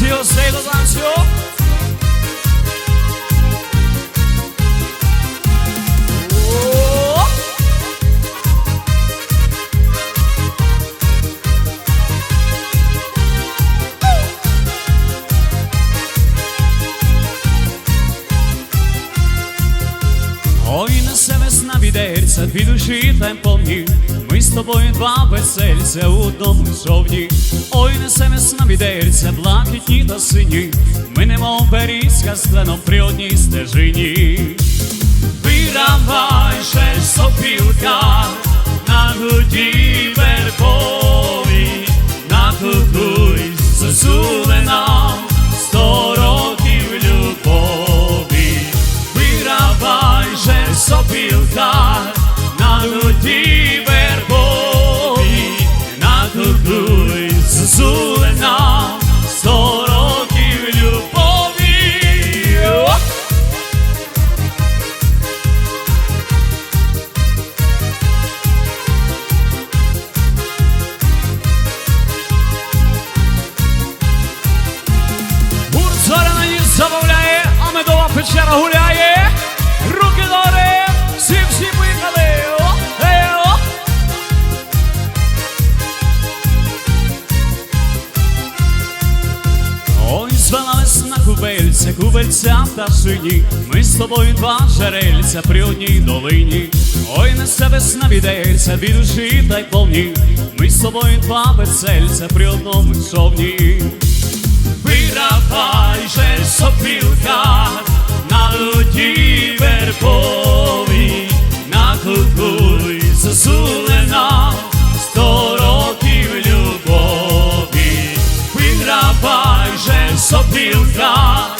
Всі гостей до танцю. О! Ой, несе весна відерця, дві душі та й повні. З тобою два весельця у одному човні. Ой, несе весна відерця, блакитні та сині. Ми немов берізка з кленом при одній стежині. Виравай же сопілка на груді вербові, сині. Ми з тобою два жерельця при одній долині. Ой, несе весна відельця, дві душі та й повні. Ми з тобою два весельця при одному човні. Виравай же сопілка на люді вербові, накукуй зозулена сто років любові. Виравай же сопілка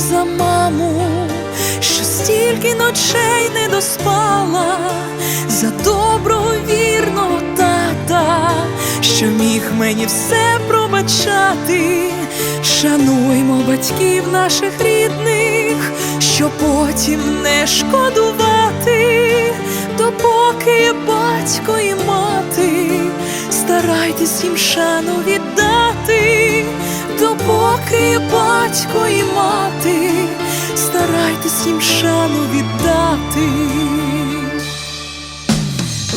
за маму, що стільки ночей не доспала, за доброго вірного тата, що міг мені все пробачати. Шануймо батьків наших рідних, що потім не шкодувати, допоки батько і мати, старайтесь їм шану віддати допоки батько і мати, старайтесь їм шану віддати.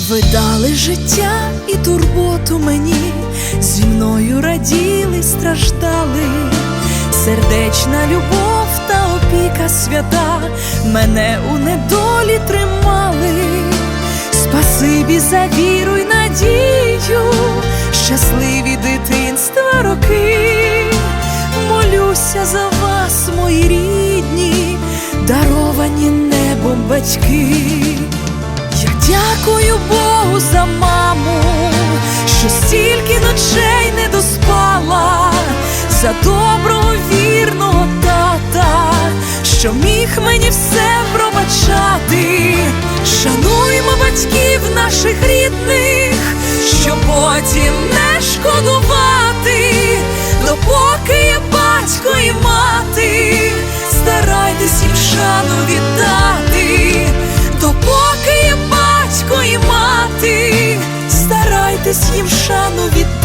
Ви дали життя і турботу мені, зі мною раділи, страждали, сердечна любов та опіка свята мене у недолі тримали. Спасибі за віру й надію, щасливі дитинства роки. Молюся за вас, мої рідні, даровані небом батьки. Я дякую Богу за маму, що стільки ночей не доспала, за доброго вірного тата, що міг мені все пробачати. Шануймо батьків наших рідних, що потім не шкодувати, допоки є батько і мати, старайтесь їм шану віддати, допоки є батько і мати, старайтесь їм шану віддати.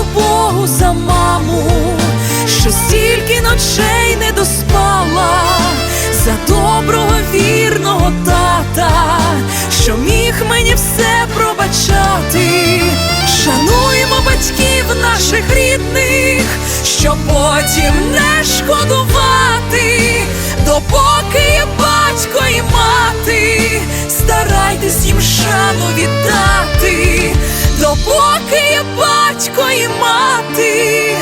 Дякую Богу за маму, що стільки ночей не доспала, за доброго вірного тата, що міг мені все пробачати. Шануємо батьків наших рідних, щоб потім не шкодувати, допоки є батько і мати, старайтесь їм шану віддати, допоки батько і мати,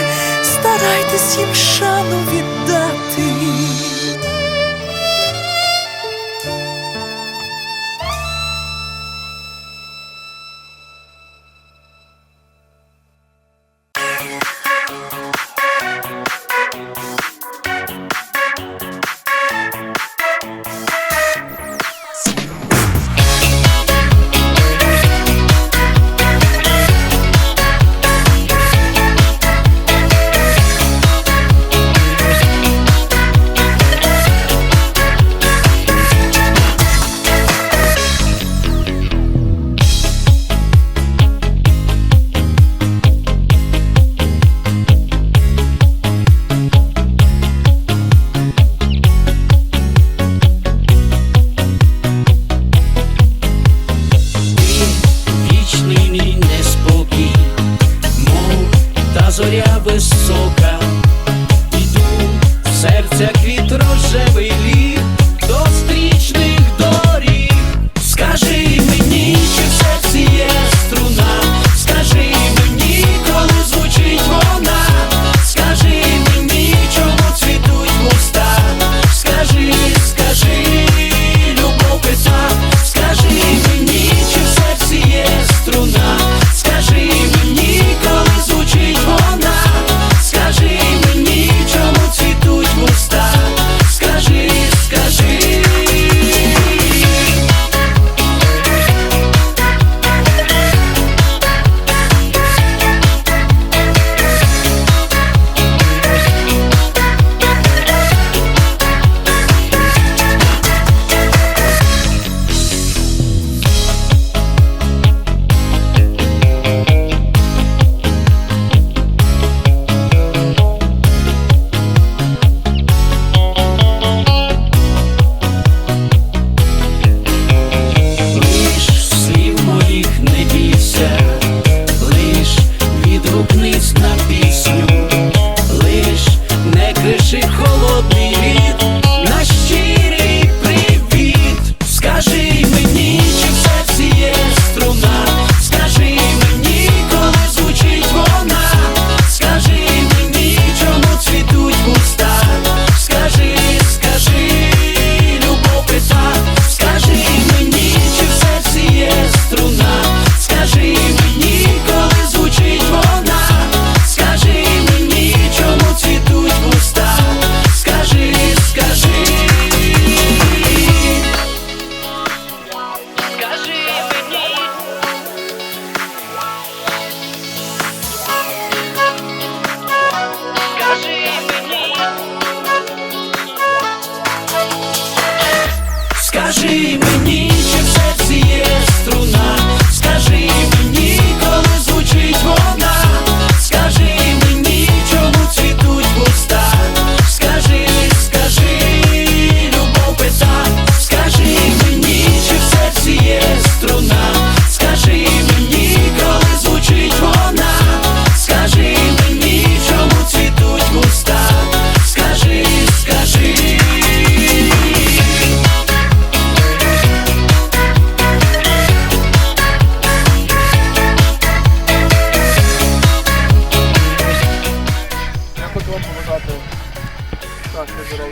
старайтесь їм шану віддати.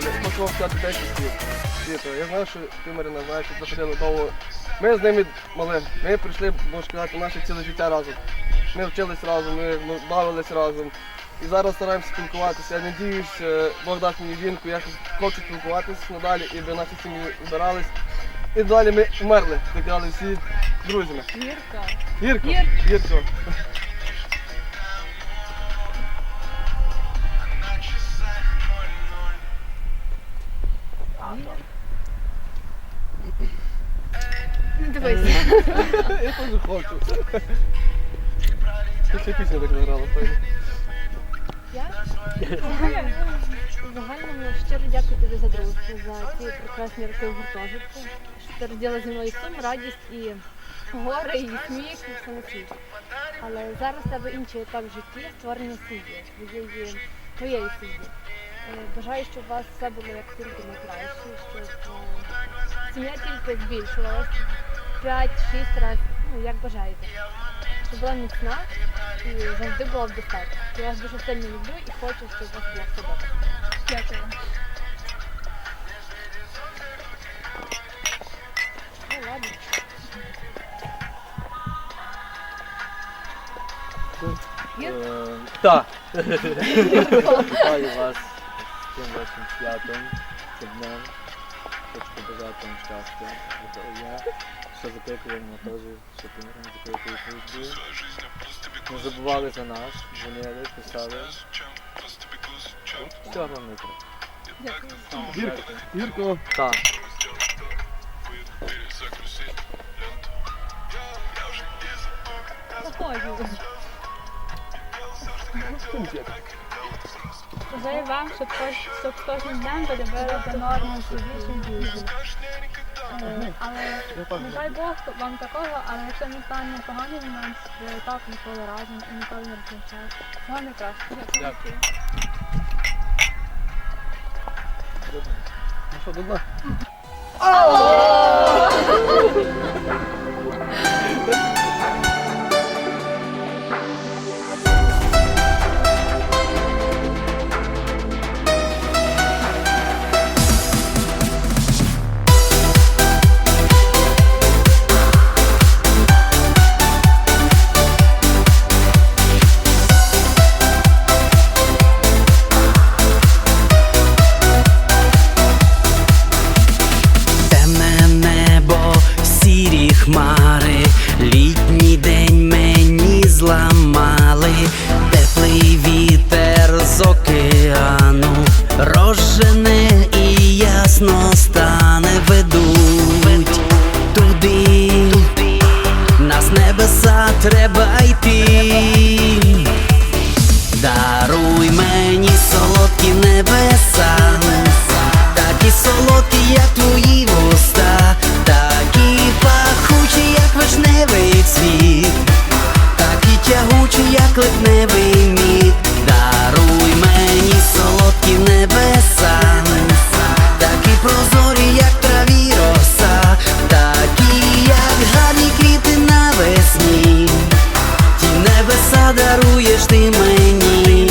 Сказати 10 слів. Світо, я знаю, що ти, Марина, знаєш, що проходили довго. Ми з ними мали. Ми прийшли, можна сказати, наше ціле життя разом. Ми вчились разом, ми бавились разом. І зараз стараємося спілкуватися. Я надіюсь, е, Бог дасть мені жінку, я хочу спілкуватися надалі, і би наші сім'ї збирались. І далі ми вмерли, так всі друзями. Гірка. Гірко, Гір- гірко. Хочу. Ти ще пісню так заграла, файно. Я? В загальному щиро дякую тобі за дружбу, за ці прекрасні роки в гуртожитку. Що ти розділа зі мною сум, радість і гори, і сміх, і все на. Але зараз в тебе інший етап в житті створення сім'ї, твоєї, твоєї сім'ї. Е, Бажаю, щоб у вас все було як тільки найкраще, щоб е, сім'я тільки збільшувалася 5-6 разів, ну як бажаєте. Щоб була міцна і завжди була в достатку. Я вас дуже сильно люблю і хочу, щоб у вас було все добре. Дякую. Ну ладно. Так. Вітаю вас з цим вашим святом, цим днем. Хочу побажати вам щастя, здоров'я, що запекли мене теж, щоб ми не запекли службу. Не забували за нас, дзвонили, писали. Всього вам не треба. Гірко. Гірко. Так. Бажаю вам, щоб, кож- щоб з кожним днем ви любили до норму все більше і більше. Е, Але не дай Бог вам такого, але якщо не стане погані, момент, ви так ніколи разом і ніколи не розлучаєте. Всього найкращого. Дякую. Ну що, до липневий мід. Даруй мені солодкі небеса, такі прозорі, як траві роса, такі, як гарні квіти навесні. Ті небеса даруєш ти мені,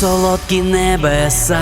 солодкі небеса.